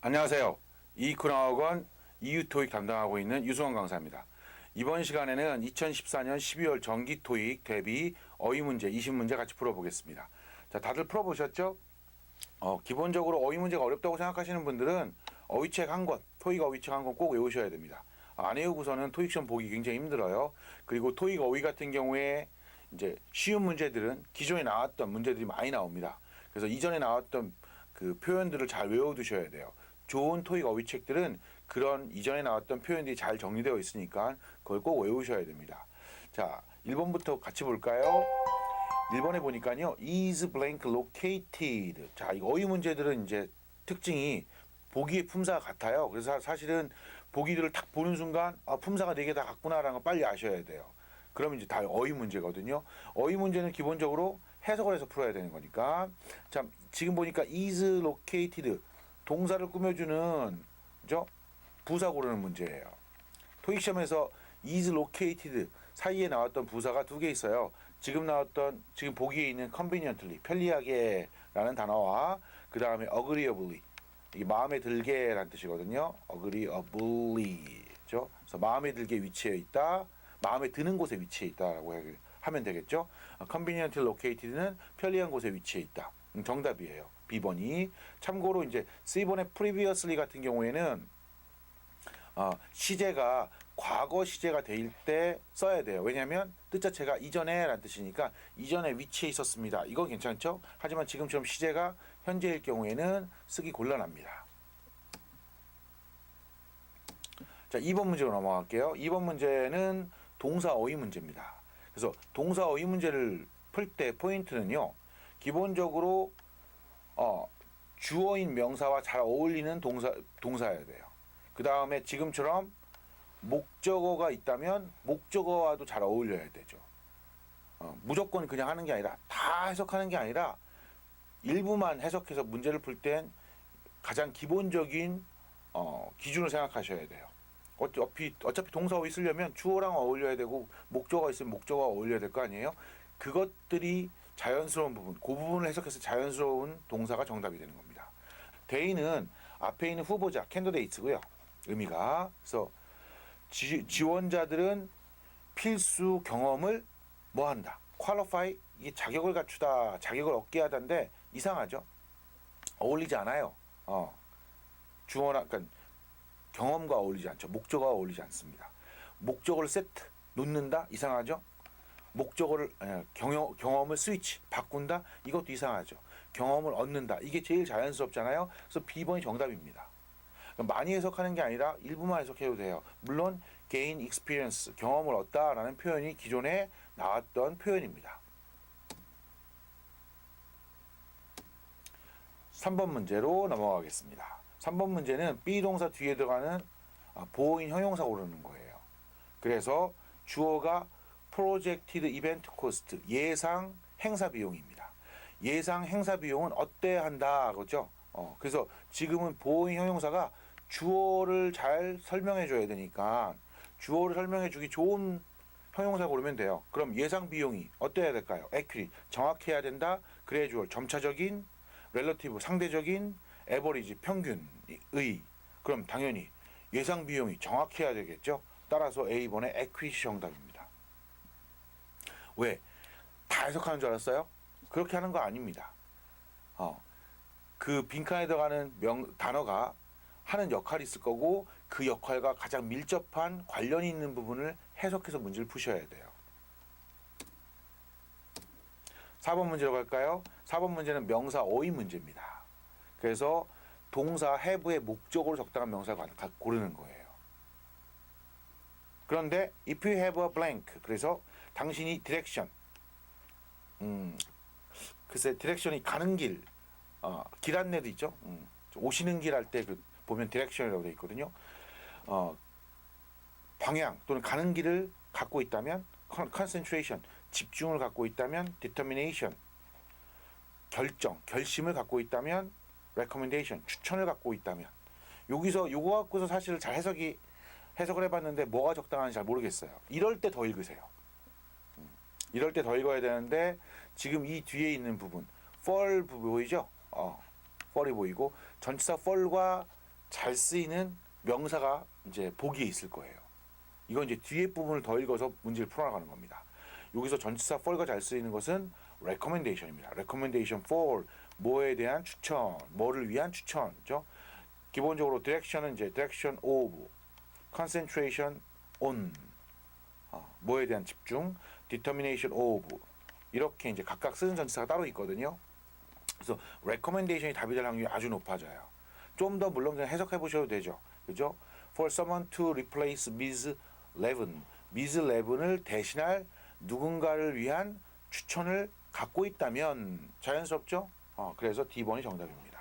안녕하세요. 이쿠나학원 이유 토익 담당하고 있는 유수원 강사입니다. 이번 시간에는 2014년 12월 정기 토익 대비 어휘 문제 20문제 같이 풀어보겠습니다. 자, 다들 풀어보셨죠? 어, 기본적으로 어휘 문제가 어렵다고 생각하시는 분들은 어휘책 한 권, 토익 어휘책 한 권 꼭 외우셔야 됩니다. 안 외우고서는 토익 시험 보기 굉장히 힘들어요. 그리고 토익 어휘 같은 경우에 이제 쉬운 문제들은 기존에 나왔던 문제들이 많이 나옵니다. 그래서 이전에 나왔던 그 표현들을 잘 외워두셔야 돼요. 좋은 토익 어휘 책들은 그런 이전에 나왔던 표현들이 잘 정리되어 있으니까 그걸 꼭 외우셔야 됩니다. 자, 1번부터 같이 볼까요? 1번에 보니까요. is blank located. 자, 이 어휘 문제들은 이제 특징이 보기의 품사가 같아요. 그래서 사실은 보기들을 딱 보는 순간 아, 품사가 네 개 다 같구나라는 걸 빨리 아셔야 돼요. 그러면 이제 다 어휘 문제거든요. 어휘 문제는 기본적으로 해석을 해서 풀어야 되는 거니까. 자, 지금 보니까 is located 동사를 꾸며주는 그죠? 부사 고르는 문제예요. 토익 시험에서 is located 사이에 나왔던 부사가 두 개 있어요. 지금 나왔던 지금 보기에 있는 conveniently 편리하게라는 단어와 그 다음에 agreeably 이게 마음에 들게라는 뜻이거든요. agreeably죠. 그래서 마음에 들게 위치해 있다. 마음에 드는 곳에 위치해 있다라고 해- 하면 되겠죠. 어, conveniently located는 편리한 곳에 위치해 있다. 음, 정답이에요. B번이 참고로 이제 C번의 previously 같은 경우에는 어, 시제가 과거 시제가 될 때 써야 돼요. 왜냐하면 뜻 자체가 이전에 라는 뜻이니까 이전에 위치해 있었습니다. 이거 괜찮죠? 하지만 지금처럼 시제가 현재일 경우에는 쓰기 곤란합니다. 자, 2번 문제로 넘어갈게요. 2번 문제는 동사 어휘 문제입니다. 그래서 동사 어휘 문제를 풀 때 포인트는요. 기본적으로 어, 주어인 명사와 잘 어울리는 동사 동사여야 돼요. 그 다음에 지금처럼 목적어가 있다면 목적어와도 잘 어울려야 되죠. 어, 무조건 그냥 하는 게 아니라 다 해석하는 게 아니라 일부만 해석해서 문제를 풀 땐 가장 기본적인 어, 기준을 생각하셔야 돼요. 어차피 어차피 동사어휘 쓰려면 주어랑 어울려야 되고 목적어 있으면 목적어가 어울려야 될 거 아니에요. 그것들이 자연스러운 부분, 그 부분을 해석해서 자연스러운 동사가 정답이 되는 겁니다. 대인은 앞에 있는 후보자 캔디데이트고요. 의미가 그래서 지, 지원자들은 필수 경험을 뭐 한다. qualify 이게 자격을 갖추다, 자격을 얻게 하다인데 이상하죠. 어울리지 않아요. 어. 주어나 그러니까 경험과 어울리지 않죠. 목적어가 어울리지 않습니다. 목적어를 세트 놓는다 이상하죠. 목적어를 에, 경험, 경험을 스위치 바꾼다 이것도 이상하죠. 경험을 얻는다 이게 제일 자연스럽잖아요. 그래서 B번이 정답입니다. 그러니까 많이 해석하는 게 아니라 일부만 해석해도 돼요. 물론 gain experience 경험을 얻다라는 표현이 기존에 나왔던 표현입니다. 3번 문제로 넘어가겠습니다. 3번 문제는 be 동사 뒤에 들어가는 아, 보호인 형용사 고르는 거예요. 그래서 주어가 projected event cost 예상 행사 비용입니다. 예상 행사 비용은 어때 한다 그죠? 어, 그래서 지금은 보호인 형용사가 주어를 잘 설명해 줘야 되니까 주어를 설명해 주기 좋은 형용사 고르면 돼요. 그럼 예상 비용이 어때야 될까요? accurate 정확해야 된다. gradual 점차적인 relative 상대적인 에버리지 평균의 그럼 당연히 예상 비용이 정확해야 되겠죠. 따라서 A번의 equity 정답입니다. 왜? 다 해석하는 줄 알았어요? 그렇게 하는 거 아닙니다. 어, 그 빈칸에 들어가는 명, 단어가 하는 역할이 있을 거고 그 역할과 가장 밀접한 관련이 있는 부분을 해석해서 문제를 푸셔야 돼요. 4번 문제로 갈까요? 4번 문제는 명사 어휘 문제입니다. 그래서 동사 have의 목적으로 적당한 명사를 고르는 거예요. 그런데 if you have a blank 그래서 당신이 디렉션 음 글쎄 디렉션이 가는 길 어, 길 안내도 있죠. 음, 오시는 길 할 때 그 보면 디렉션이라고 되어 있거든요. 어, 방향 또는 가는 길을 갖고 있다면 concentration 집중을 갖고 있다면 determination 결정 결심을 갖고 있다면 recommendation 추천을 갖고 있다면 여기서 요거 갖고서 사실 잘 해석이 해석을 해봤는데 뭐가 적당한지 잘 모르겠어요. 이럴 때 더 읽으세요. 음, 이럴 때 더 읽어야 되는데 지금 이 뒤에 있는 부분 부분 보이죠? 어, fall이 보이고 전치사 fall과 잘 쓰이는 명사가 이제 보기에 있을 거예요. 이건 이제 뒤에 부분을 더 읽어서 문제를 풀어나가는 겁니다. 여기서 전치사 for가 잘 쓰이는 것은 recommendation입니다. recommendation for 뭐에 대한 추천, 뭐를 위한 추천죠. 기본적으로 direction은 이제 direction of, concentration on, 어, 뭐에 대한 집중, determination of 이렇게 이제 각각 쓰는 전치사가 따로 있거든요. 그래서 recommendation이 답이 될 확률이 아주 높아져요. 좀 더 물론 그냥 해석해 보셔도 되죠. 그죠? For someone to replace Ms. Levin, Ms. Levin을 대신할 누군가를 위한 추천을 갖고 있다면 자연스럽죠? 어, 그래서 D번이 정답입니다.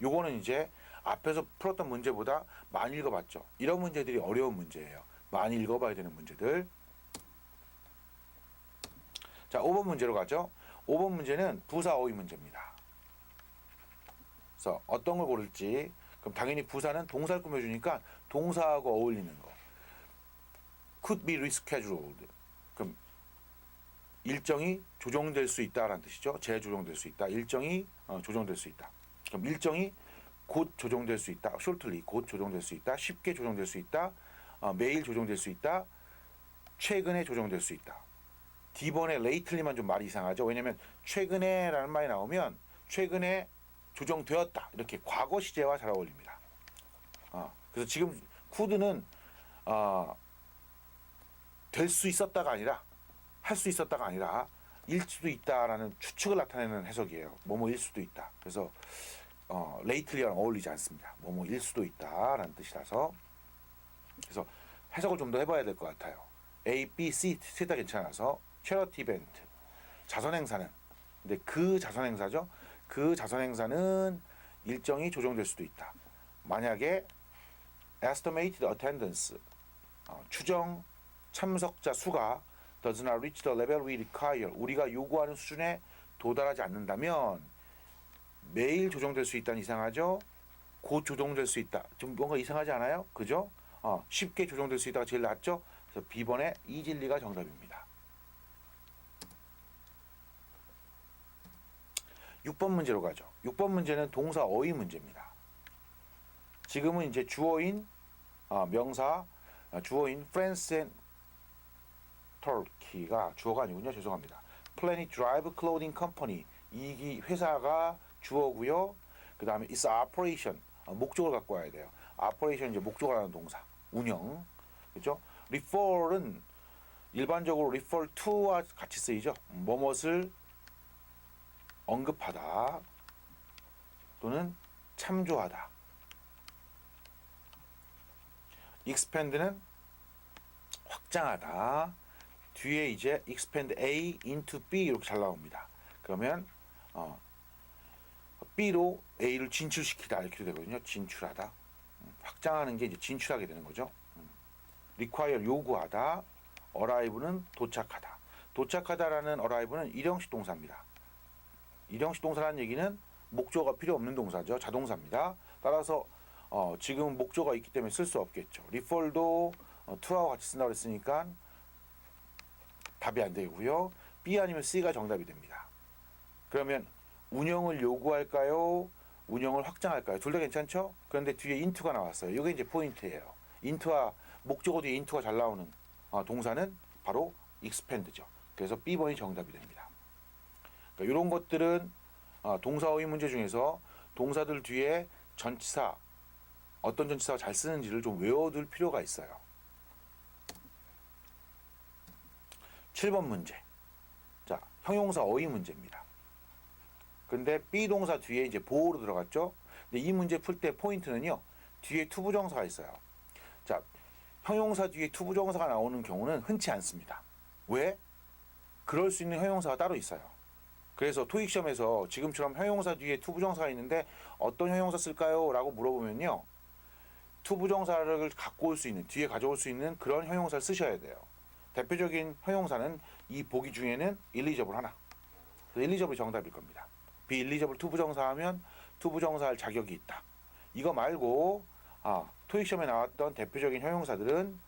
요거는 이제 앞에서 풀었던 문제보다 많이 읽어봤죠. 이런 문제들이 어려운 문제예요. 많이 읽어봐야 되는 문제들. 자, 5번 문제로 가죠. 5번 문제는 부사 어휘 문제입니다. 그래서 어떤 걸 고를지 그럼 당연히 부사는 동사를 꾸며주니까 동사하고 어울리는 거. could be rescheduled. 그럼 일정이 조정될 수 있다라는 뜻이죠. 재조정될 수 있다. 일정이 어, 조정될 수 있다. 그럼 일정이 곧 조정될 수 있다. shortly 곧 조정될 수 있다. 쉽게 조정될 수 있다. 어, 매일 조정될 수 있다. 최근에 조정될 수 있다. D번에 lately만 좀 말이 이상하죠. 왜냐하면 최근에라는 말이 나오면 최근에 조정되었다 이렇게 과거 시제와 잘 어울립니다. 어, 그래서 지금 could는 어, 될 수 있었다가 아니라 할 수 있었다가 아니라 일 수도 있다라는 추측을 나타내는 해석이에요. 뭐뭐일 수도 있다. 그래서 어, lately랑 어울리지 않습니다. 뭐뭐일 수도 있다라는 뜻이라서 그래서 해석을 좀 더 해봐야 될 것 같아요. A, B, C 셋 다 괜찮아서 charity event 자선 행사는 근데 그 자선 행사죠. 그 자선 행사는 일정이 조정될 수도 있다. 만약에 estimated attendance 어, 추정 참석자 수가 does not reach the level we require 우리가 요구하는 수준에 도달하지 않는다면 매일 조정될 수 있다는 이상하죠. 곧 조정될 수 있다. 좀 뭔가 이상하지 않아요? 그죠? 어, 쉽게 조정될 수 있다가 제일 낫죠. 그래서 B번의 이진리가 정답입니다. 6번 문제로 가죠. 6번 문제는 동사 어휘 문제입니다. 지금은 이제 주어인 아, 명사 아, 주어인 France and Turkey가 주어가 아니군요. 죄송합니다. Planet Drive Clothing Company 이 회사가 주어고요. 그 다음에 is operation 아, 목적을 갖고 와야 돼요. operation 이제 목적을 하는 동사 운영 그죠? refer은 일반적으로 refer to와 같이 쓰이죠. 뭐뭇을 언급하다 또는 참조하다. expand는 확장하다. 뒤에 이제 expand A into B 이렇게 잘 나옵니다. 그러면 어, B로 A를 진출시키다 이렇게 되거든요. 진출하다. 음, 확장하는 게 이제 진출하게 되는 거죠. 음. require 요구하다. arrive는 도착하다. 도착하다라는 arrive는 일형식 동사입니다. 일형식 동사라는 얘기는 목조가 필요 없는 동사죠. 자동사입니다. 따라서 어, 지금 목조가 있기 때문에 쓸 수 없겠죠. 리펄도 어, to하고 같이 쓴다고 했으니까 답이 안 되고요. B 아니면 C가 정답이 됩니다. 그러면 운영을 요구할까요? 운영을 확장할까요? 둘 다 괜찮죠? 그런데 뒤에 into가 나왔어요. 이게 이제 포인트예요. into와 목적어 뒤에 into가 잘 나오는 어, 동사는 바로 expand죠. 그래서 B번이 정답이 됩니다. 그러니까 이런 것들은 어, 동사어휘 문제 중에서 동사들 뒤에 전치사 어떤 전치사가 잘 쓰는지를 좀 외워둘 필요가 있어요. 7번 문제. 자, 형용사 어휘 문제입니다. 근데 be 동사 뒤에 이제 보호로 들어갔죠? 근데 이 문제 풀 때 포인트는요. 뒤에 투부정사가 있어요. 자, 형용사 뒤에 투부정사가 나오는 경우는 흔치 않습니다. 왜? 그럴 수 있는 형용사가 따로 있어요. 그래서 토익 시험에서 지금처럼 형용사 뒤에 투부정사가 있는데 어떤 형용사 쓸까요? 라고 물어보면요. 투부정사를 갖고 올 수 있는 뒤에 가져올 수 있는 그런 형용사를 쓰셔야 돼요. 대표적인 형용사는 이 보기 중에는 일리저블 하나. 일리저블이 정답일 겁니다. 비일리저블 투부정사 하면 투부정사 할 자격이 있다. 이거 말고 아, 토익 시험에 나왔던 대표적인 형용사들은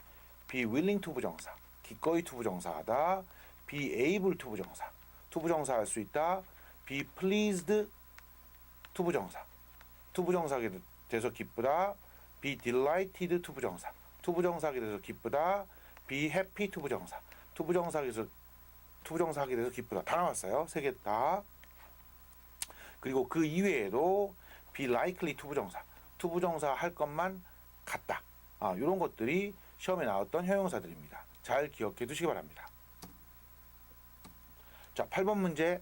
be willing 투부정사, 기꺼이 투부정사하다, be able 투부정사, 투부정사 할 수 있다, be pleased 투부정사, 투부정사에 대해서 기쁘다, be delighted 투부정사. 투부정사하게 돼서 기쁘다. be happy 투부정사. 투부정사하게 돼서 투부정사하게 돼서 기쁘다. 다 나왔어요. 세 개 다. 그리고 그 이외에도 be likely 투부정사. 투부정사 할 것만 같다. 아, 이런 것들이 시험에 나왔던 형용사들입니다. 잘 기억해 두시기 바랍니다. 자, 8번 문제.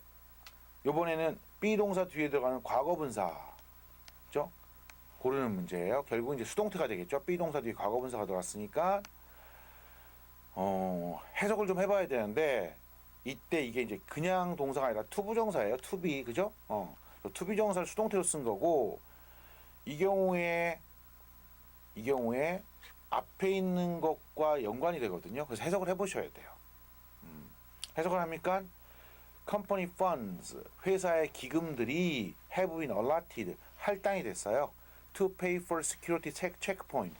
요번에는 be 동사 뒤에 들어가는 과거 분사죠? 고르는 문제예요. 결국 이제 수동태가 되겠죠. be 동사 뒤에 과거 분사가 들어왔으니까 어, 해석을 좀 해봐야 되는데 이때 이게 이제 그냥 동사가 아니라 투부정사예요. be 그죠? 어, to be 정사를 수동태로 쓴 거고 이 경우에 이 경우에 앞에 있는 것과 연관이 되거든요. 그래서 해석을 해보셔야 돼요. 음, 해석을 합니까? Company funds 회사의 기금들이 have been allotted 할당이 됐어요. to pay for security check checkpoint.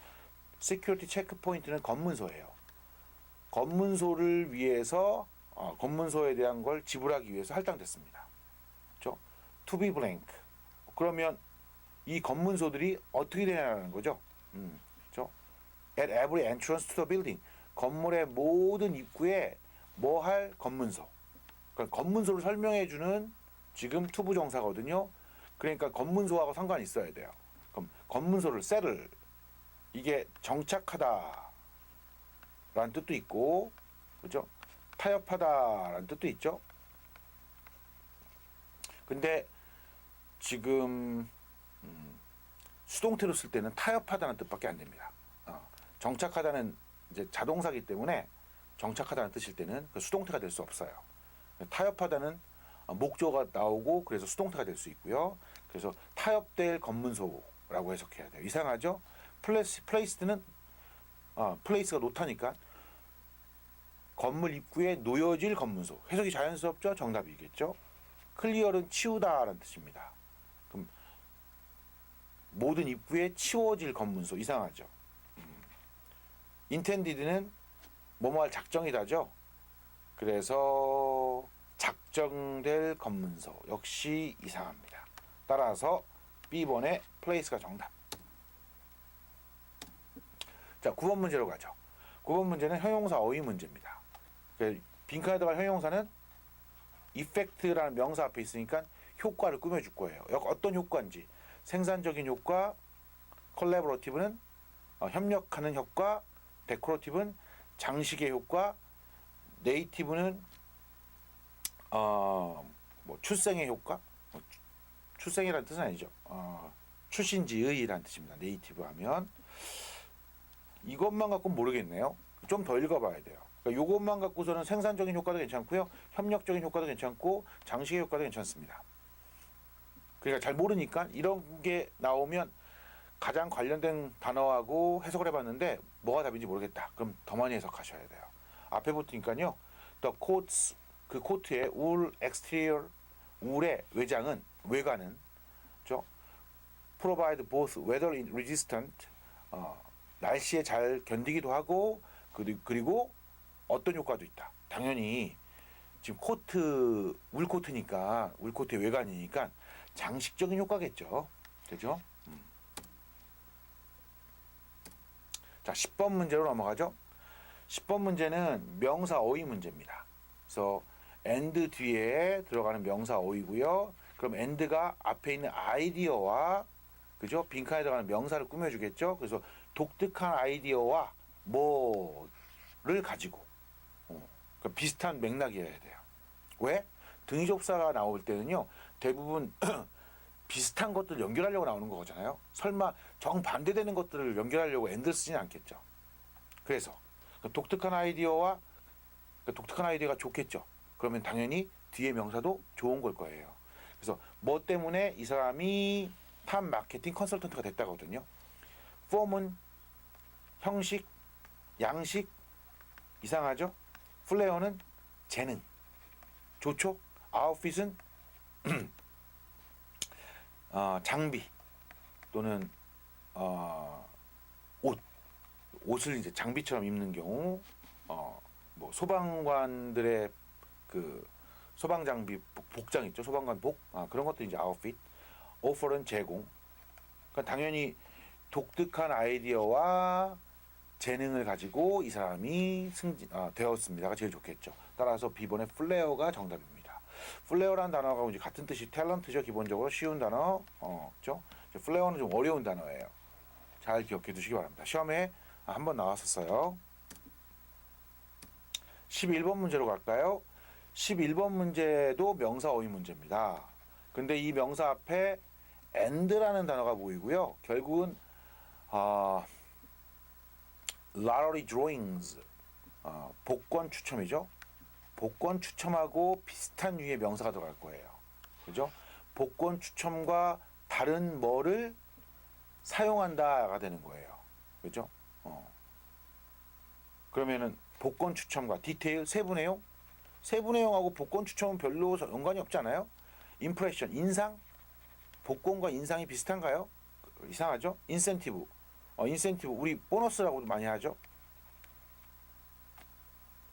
security checkpoint는 검문소예요. 검문소를 위해서 어, 검문소에 대한 걸 지불하기 위해서 할당됐습니다. 그렇죠? to be blank. 그러면 이 검문소들이 어떻게 되냐는 거죠. 음, 그렇죠? At every entrance to the building. 건물의 모든 입구에 뭐 할 검문소. 그러니까 검문소를 설명해 주는 지금 투부 정사거든요. 그러니까 검문소하고 상관이 있어야 돼요. 그럼 검문소를 셀을 이게 정착하다라는 뜻도 있고, 그죠? 타협하다라는 뜻도 있죠. 근데 지금 음, 수동태로 쓸 때는 타협하다는 뜻밖에 안 됩니다. 어, 정착하다는 이제 자동사기 때문에 정착하다는 뜻일 때는 그 수동태가 될 수 없어요. 타협하다는 어, 목조가 나오고 그래서 수동태가 될 수 있고요. 그래서 타협될 검문소라고 해석해야 돼요. 이상하죠? 플레이스, 플레이스는 어, 플레이스가 놓다니까 건물 입구에 놓여질 검문소. 해석이 자연스럽죠? 정답이겠죠? 클리어는 치우다라는 뜻입니다. 그럼 모든 입구에 치워질 검문소 이상하죠? 음. 인텐디드는 뭐뭐 할 작정이다죠? 그래서 작정될 검문소 역시 이상합니다. 따라서 B번의 플레이스가 정답. 자, 9번 문제로 가죠. 9번 문제는 형용사 어휘 문제입니다. 그 빈칸에 들어간 형용사는 이펙트라는 명사 앞에 있으니까 효과를 꾸며줄 거예요. 여- 어떤 효과인지 생산적인 효과, 컬래버러티브는 어, 협력하는 효과, 데코러티브는 장식의 효과, 네이티브는 출생의 효과, 뭐 추- 출생이라는 뜻은 아니죠. 어, 출신지의라는 뜻입니다. 네이티브 하면 이것만 갖고 는 모르겠네요. 좀 더 읽어봐야 돼요. 그러니까 이것만 갖고서는 생산적인 효과도 괜찮고요, 협력적인 효과도 괜찮고 장식의 효과도 괜찮습니다. 그러니까 잘 모르니까 이런 게 나오면 가장 관련된 단어하고 해석을 해봤는데 뭐가 답인지 모르겠다. 그럼 더 많이 해석하셔야 돼요. 앞에 붙으니까요. The coats 그 코트의 울 exterior 울의 외장은 외관은 죠 provide both weather resistant 어, 날씨에 잘 견디기도 하고 그리- 그리고 어떤 효과도 있다. 당연히 지금 코트 울 코트니까 울 코트의 외관이니까 장식적인 효과겠죠. 되죠? 음. 자, 10번 문제로 넘어가죠. 10번 문제는 명사 어휘 문제입니다. 그래서 and 뒤에 들어가는 명사 어휘고요. 그럼 and가 앞에 있는 아이디어와 그죠? 빈칸에 들어가는 명사를 꾸며주겠죠. 그래서 독특한 아이디어와 뭐를 가지고 어, 그러니까 비슷한 맥락이어야 돼요. 왜? 등위접사가 나올 때는요. 대부분 비슷한 것들 연결하려고 나오는 거잖아요. 설마 정반대되는 것들을 연결하려고 엔드 쓰지는 않겠죠. 그래서 그 독특한 아이디어와 그 독특한 아이디어가 좋겠죠. 그러면 당연히 뒤에 명사도 좋은 걸 거예요. 그래서 뭐 때문에 이 사람이 탑 마케팅 컨설턴트가 됐다거든요. 폼은 형식, 양식 이상하죠? 플레어는 재능 좋죠? 아웃핏은 어, 장비 또는 어, 옷 옷을 이제 장비처럼 입는 경우 어, 뭐 소방관들의 그 소방 장비 복- 복장 있죠 소방관 복 아, 그런 것도 이제 아웃핏 오퍼는 제공 그러니까 당연히 독특한 아이디어와 재능을 가지고 이 사람이 승진 아, 되었습니다가 제일 좋겠죠. 따라서 B번의 플레어가 정답입니다. 플레어라는 단어가 이제 같은 뜻이 탤런트죠. 기본적으로 쉬운 단어. 어? 이제 플레어는 좀 어려운 단어예요. 잘 기억해 두시기 바랍니다. 시험에 한번 나왔었어요. 11번 문제로 갈까요? 11번 문제도 명사 어휘 문제입니다. 근데 이 명사 앞에 and라는 단어가 보이고요. 결국은 아 lottery drawings 아, 복권 추첨이죠. 복권 추첨하고 비슷한 유의 명사가 들어갈 거예요. 그죠? 복권 추첨과 다른 뭐를 사용한다가 되는 거예요. 그죠? 어. 그러면은 복권 추첨과 디테일 세부 내용 세부 내용하고 복권 추첨은 별로 연관이 없잖아요. 임프레션 인상 복권과 인상이 비슷한가요? 이상하죠? 인센티브 어, 인센티브 우리 보너스라고도 많이 하죠.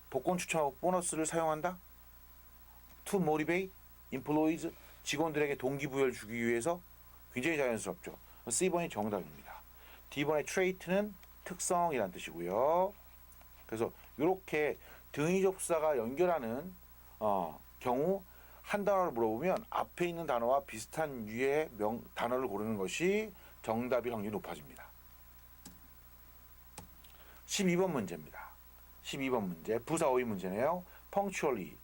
복권 추첨하고 보너스를 사용한다. To motivate employees 직원들에게 동기부여를 주기 위해서 굉장히 자연스럽죠. C번이 정답입니다. D번의 trait는 특성이란 뜻이고요. 그래서 이렇게 등위 접사가 연결하는 어, 경우 한 단어를 물어보면 앞에 있는 단어와 비슷한 유의 명, 단어를 고르는 것이 정답일 확률이 높아집니다. 12번 문제입니다. 12번 문제 부사 어휘 문제네요. punctually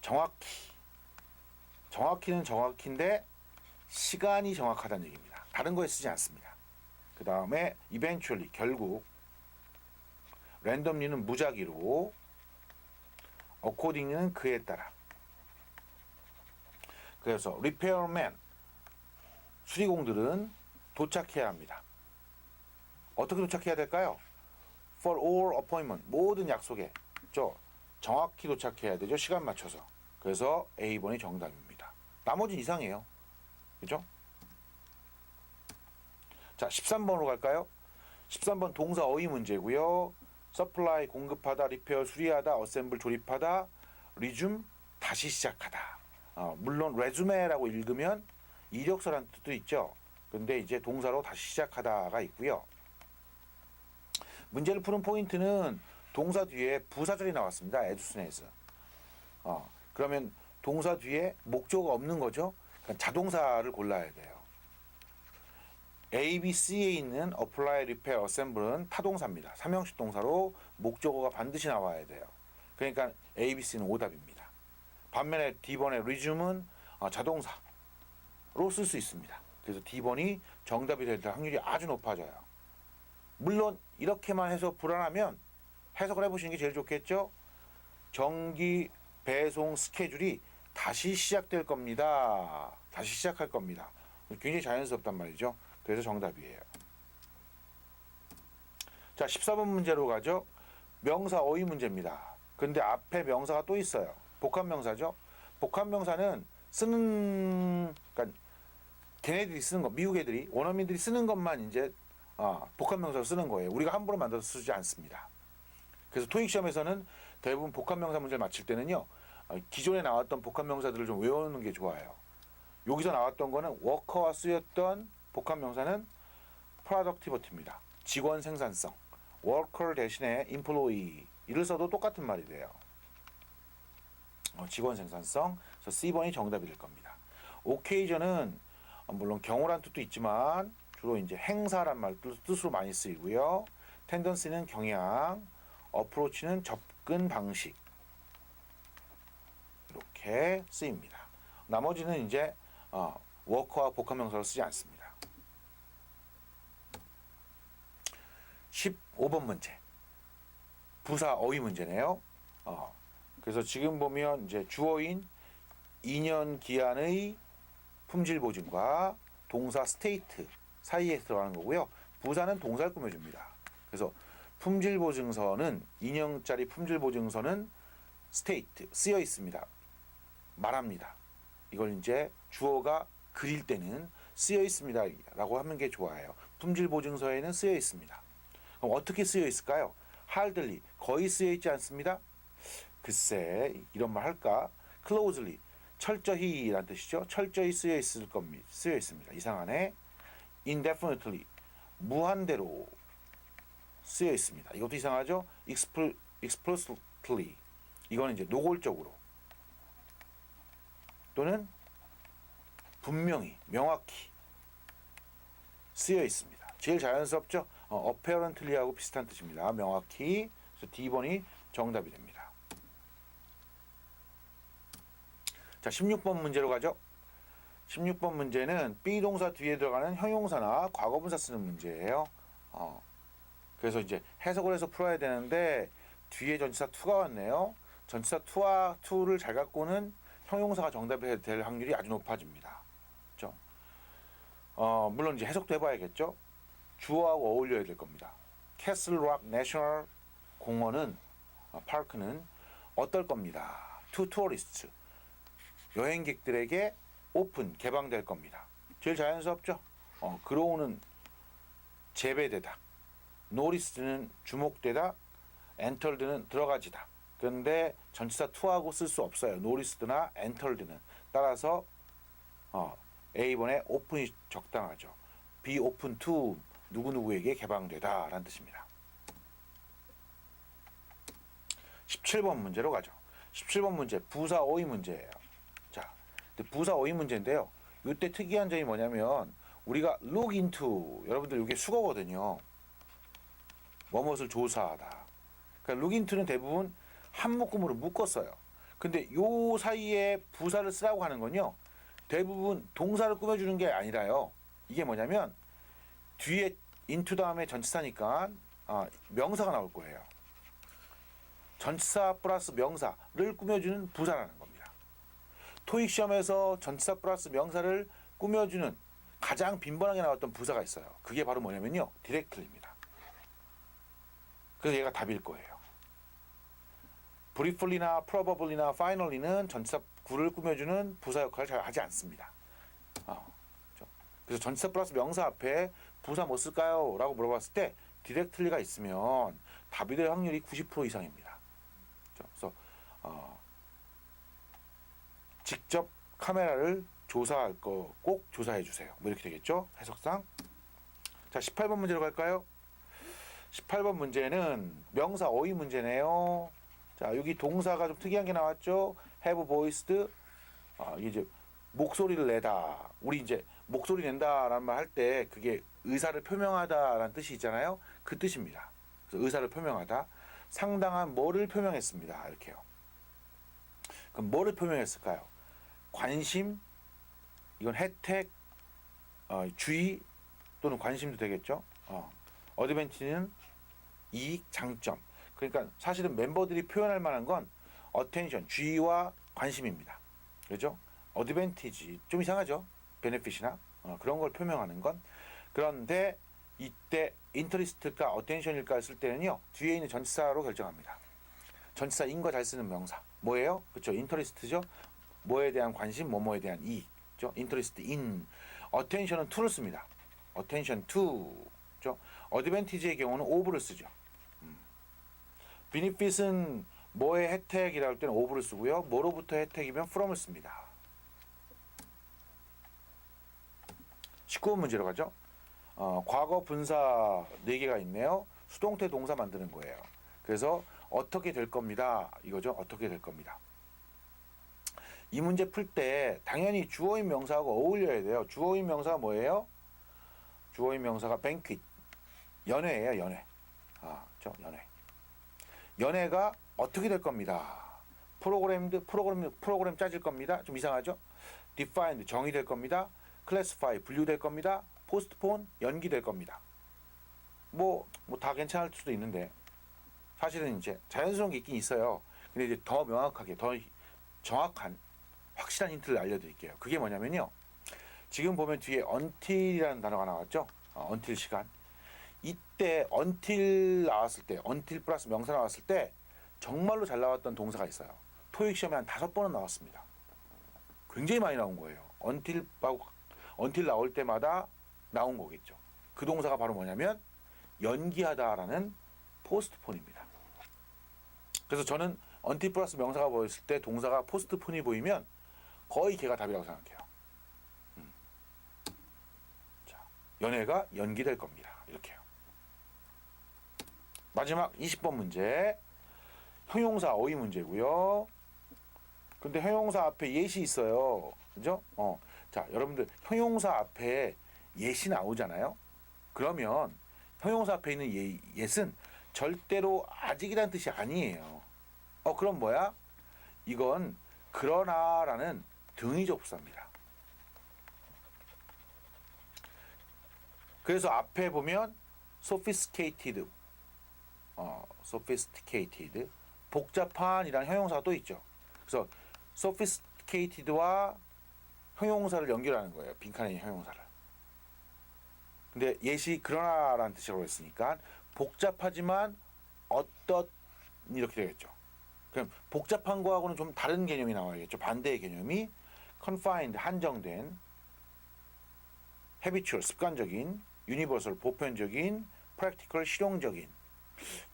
정확히 정확히는 정확히인데 시간이 정확하다는 얘기입니다. 다른 거에 쓰지 않습니다. 그 다음에 eventually 결국 randomly는 무작위로 accordingly는 그에 따라 그래서 repairman 수리공들은 도착해야 합니다. 어떻게 도착해야 될까요? For all appointment 모든 약속에 저 정확히 도착해야 되죠. 시간 맞춰서. 그래서 A번이 정답입니다. 나머지는 이상해요. 그죠? 자, 13번으로 갈까요? 13번 동사 어휘 문제고요. Supply 공급하다, repair 수리하다, assemble 조립하다, resume 다시 시작하다. 어, 물론 resume라고 읽으면 이력서란 뜻도 있죠. 근데 이제 동사로 다시 시작하다가 있고요. 문제를 푸는 포인트는 동사 뒤에 부사절이 나왔습니다. 에두스네스. 어, 그러면 동사 뒤에 목적어가 없는 거죠. 그러니까 자동사를 골라야 돼요. A, B, C에 있는 apply, repair, assemble는 타동사입니다. 삼형식 동사로 목적어가 반드시 나와야 돼요. 그러니까 A, B, C는 오답입니다. 반면에 D번의 resume은 어, 자동사로 쓸 수 있습니다. 그래서 D번이 정답이 될 확률이 아주 높아져요. 물론 이렇게만 해서 불안하면 해석을 해보시는 게 제일 좋겠죠. 정기 배송 스케줄이 다시 시작될 겁니다. 다시 시작할 겁니다. 굉장히 자연스럽단 말이죠. 그래서 정답이에요. 자, 14번 문제로 가죠. 명사 어휘 문제입니다. 근데 앞에 명사가 또 있어요. 복합 명사죠. 복합 명사는 쓰는 그러니까 걔네들이 쓰는 거, 미국 애들이 원어민들이 쓰는 것만 이제 어, 복합 명사로 쓰는 거예요. 우리가 함부로 만들어서 쓰지 않습니다. 그래서 토익 시험에서는 대부분 복합 명사 문제를 맞힐 때는요. 어, 기존에 나왔던 복합 명사들을 좀 외우는 게 좋아요. 여기서 나왔던 거는 워커와 쓰였던 복합 명사는 productivity입니다. 직원 생산성. worker 대신에 employee 이를 써도 똑같은 말이 돼요. 어, 직원 생산성. 그래서 C번이 정답이 될 겁니다. occasion은 어, 물론 경우란 뜻도 있지만 주로 이제 행사란 말 뜻- 뜻으로 많이 쓰이고요. tendency는 경향, approach는 접근 방식 이렇게 쓰입니다. 나머지는 이제 어, 워커와 복합명사로 쓰지 않습니다. 15번 문제. 부사 어휘 문제네요. 어, 그래서 지금 보면 이제 주어인 2년 기한의 품질 보증과 동사 스테이트 사이에 들어가는 거고요. 부사는 동사를 꾸며줍니다. 그래서 품질 보증서는 2년짜리 품질 보증서는 스테이트 쓰여 있습니다. 말합니다. 이걸 이제 주어가 그릴 때는 쓰여 있습니다라고 하는 게 좋아요. 품질 보증서에는 쓰여 있습니다. 그럼 어떻게 쓰여 있을까요? hardly 거의 쓰여 있지 않습니다. 글쎄 이런 말 할까? closely 철저히란 뜻이죠. 철저히 쓰여 있을 겁니다. 쓰여 있습니다. 이상하네. indefinitely 무한대로 쓰여 있습니다. 이것도 이상하죠? expl- explicitly 이거는 이제 노골적으로 또는 분명히 명확히 쓰여 있습니다. 제일 자연스럽죠? 어, apparently하고 비슷한 뜻입니다. 명확히 그래서 D번이 정답이 됩니다. 자, 16번 문제로 가죠. 16번 문제는 be 동사 뒤에 들어가는 형용사나 과거분사 쓰는 문제예요. 어, 그래서 이제 해석을 해서 풀어야 되는데 뒤에 전치사 to가 왔네요. 전치사 to와 to를 잘 갖고는 형용사가 정답이 될 확률이 아주 높아집니다. 그렇죠? 어, 물론 이제 해석도 해봐야겠죠. 주어하고 어울려야 될 겁니다. 캐슬락 내셔널 공원은 어, 파크는 어떨 겁니다. to tourists 여행객들에게 오픈 개방될 겁니다. 제일 자연스럽죠. 어, 그로우는 재배되다. 노리스는 주목되다. 엔털드는 들어가지다. 그런데 전치사 투하고 쓸 수 없어요. 노리스드나 엔털드는 따라서 어, A번에 오픈이 적당하죠. be open to 누구누구에게 개방되다라는 뜻입니다. 17번 문제로 가죠. 17번 문제 부사 어휘 문제예요. 자, 부사 어휘 문제인데요. 이때 특이한 점이 뭐냐면 우리가 look into 여러분들 이게 수거거든요. 뭐뭇을 조사하다. 그러니까 look into는 대부분 한 묶음으로 묶었어요. 근데 요 사이에 부사를 쓰라고 하는 건요. 대부분 동사를 꾸며주는 게 아니라요. 이게 뭐냐면 뒤에 into 다음에 전치사니까 아, 명사가 나올 거예요. 전치사 플러스 명사를 꾸며주는 부사라는 겁니다. 토익 시험에서 전치사 플러스 명사를 꾸며주는 가장 빈번하게 나왔던 부사가 있어요. 그게 바로 뭐냐면요. 디렉틀입니다. 그래서 얘가 답일 거예요. briefly나 probably나 finally는 전치사 구를 꾸며주는 부사 역할을 잘 하지 않습니다. 어? 그래서 전치사 플러스 명사 앞에 부사 뭐 쓸까요? 라고 물어봤을 때 디렉틀리가 있으면 답이 될 확률이 90% 이상입니다. 그래서 어, 직접 카메라를 조사할 거 꼭 조사해 주세요. 뭐 이렇게 되겠죠? 해석상. 자, 18번 문제로 갈까요? 18번 문제는 명사 어휘 문제네요. 자, 여기 동사가 좀 특이한 게 나왔죠? have voiced. 아, 이게 이제 목소리를 내다. 우리 이제 목소리 낸다라는 말 할 때 그게 의사를 표명하다라는 뜻이 있잖아요. 그 뜻입니다. 그래서 의사를 표명하다. 상당한 뭐를 표명했습니다. 이렇게요. 그럼 뭐를 표명했을까요? 관심, 이건 혜택, 어, 주의 또는 관심도 되겠죠. 어. 어드밴티는 이익, 장점. 그러니까 사실은 멤버들이 표현할 만한 건 어텐션, 주의와 관심입니다. 그죠? 어드밴티지 좀 이상하죠? 베네핏이나 어, 그런 걸 표명하는 건 그런데 이때 인터리스트일까 어텐션일까 했을 때는요 뒤에 있는 전치사로 결정합니다. 전치사 인과 잘 쓰는 명사 뭐예요? 그렇죠? 인터리스트죠. 뭐에 대한 관심, 뭐뭐에 대한 이익. 죠 인터리스트 인 어텐션은 to를 씁니다. 어텐션 to. 죠 어드밴티지의 경우는 ove를 쓰죠. 비니핏은 뭐의 혜택이라 할 때는 ove를 쓰고요. 뭐로부터 혜택이면 from을 씁니다. 19번 문제로 가죠. 어, 과거 분사 4개가 있네요. 수동태 동사 만드는 거예요. 그래서 어떻게 될 겁니다. 이거죠. 어떻게 될 겁니다. 이 문제 풀 때 당연히 주어인 명사하고 어울려야 돼요. 주어인 명사가 뭐예요? 주어인 명사가 banquet. 연회예요, 연회. 아, 저 연회. 연회가 어떻게 될 겁니다. 프로그램드 프로그램 프로그램 짜질 겁니다. 좀 이상하죠? defined 정의될 겁니다. classify 분류될 겁니다. Postpone 연기될 겁니다. 뭐 뭐 다 괜찮을 수도 있는데 사실은 이제 자연스러운 게 있긴 있어요. 근데 이제 더 명확하게 더 정확한 확실한 힌트를 알려드릴게요. 그게 뭐냐면요. 지금 보면 뒤에 until이라는 단어가 나왔죠. 어, until 시간. 이때 until 나왔을 때, until 플러스 명사 나왔을 때 정말로 잘 나왔던 동사가 있어요. 토익 시험에 한 다섯 번은 나왔습니다. 굉장히 많이 나온 거예요. until until 나올 때마다 나온 거겠죠. 그 동사가 바로 뭐냐면 연기하다라는 포스트폰입니다. 그래서 저는 until 플러스 명사가 보였을 때 동사가 포스트폰이 보이면 거의 걔가 답이라고 생각해요. 음. 자, 연애가 연기될 겁니다. 이렇게요. 마지막 20번 문제. 형용사 어휘 문제고요. 근데 형용사 앞에 예시 있어요. 그죠? 어. 자, 여러분들 형용사 앞에 예시 나오잖아요. 그러면 형용사 앞에 있는 예, 예는 절대로 아직이라는 뜻이 아니에요. 어, 그럼 뭐야? 이건 그러나라는 등위 접수사입니다. 그래서 앞에 보면 sophisticated, 어, sophisticated, 복잡한이라는 형용사가 또 있죠. 그래서 sophisticated와 형용사를 연결하는 거예요. 있는 형용사를. 근데 예시 그러나라는 뜻이라고 했으니까 복잡하지만 어떻 이렇게 되겠죠. 그럼 복잡한 거하고는 좀 다른 개념이 나와야겠죠. 반대의 개념이 confined 한정된 habitual 습관적인 universal 보편적인 practical 실용적인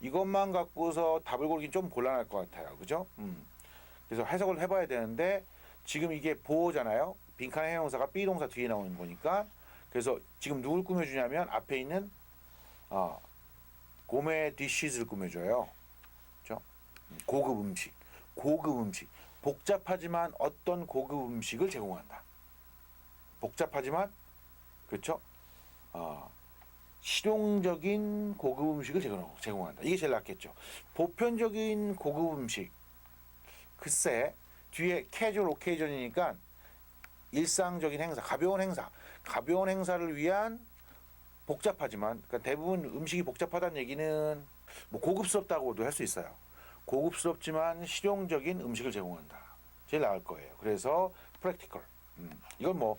이것만 갖고서 답을 고르긴 좀 곤란할 것 같아요. 그죠? 음. 그래서 해석을 해봐야 되는데 지금 이게 보호잖아요. 빈칸 형용사가 be 동사 뒤에 나오는 거니까 그래서 지금 누굴 꾸며주냐면 앞에 있는 어, 고메 디시즈를 꾸며줘요. 음, 고급 음식, 고급 음식, 복잡하지만 어떤 고급 음식을 제공한다. 복잡하지만 그렇죠? 어, 실용적인 고급 음식을 제공- 제공한다. 이게 제일 낫겠죠. 보편적인 고급 음식. 글쎄 뒤에 캐주얼 오케이전이니까 일상적인 행사, 가벼운 행사, 가벼운 행사를 위한 복잡하지만 그러니까 대부분 음식이 복잡하다는 얘기는 뭐 고급스럽다고도 할 수 있어요. 고급스럽지만 실용적인 음식을 제공한다. 제일 나을 거예요. 그래서 practical. 음, 이건 뭐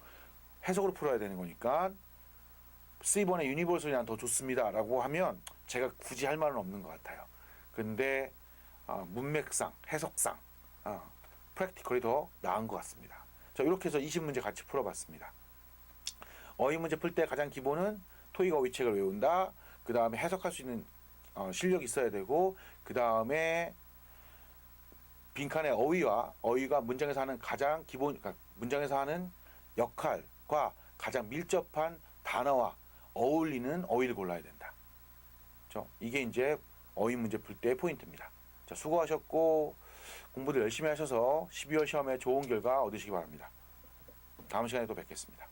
해석으로 풀어야 되는 거니까 C번의 유니버설이 난 더 좋습니다라고 하면 제가 굳이 할 말은 없는 것 같아요. 근데 어, 문맥상, 해석상 어, 프랙티컬이 더 나은 것 같습니다. 자 이렇게 해서 20문제 같이 풀어봤습니다. 어휘 문제 풀 때 가장 기본은 토익 어휘책을 외운다. 그 다음에 해석할 수 있는 어, 실력이 있어야 되고 그 다음에 빈칸의 어휘와 어휘가 문장에서 하는 가장 기본 그러니까 문장에서 하는 역할과 가장 밀접한 단어와 어울리는 어휘를 골라야 된다. 그렇죠? 이게 이제 어휘 문제 풀 때의 포인트입니다. 자, 수고하셨고 공부들 열심히 하셔서 12월 시험에 좋은 결과 얻으시기 바랍니다. 다음 시간에 또 뵙겠습니다.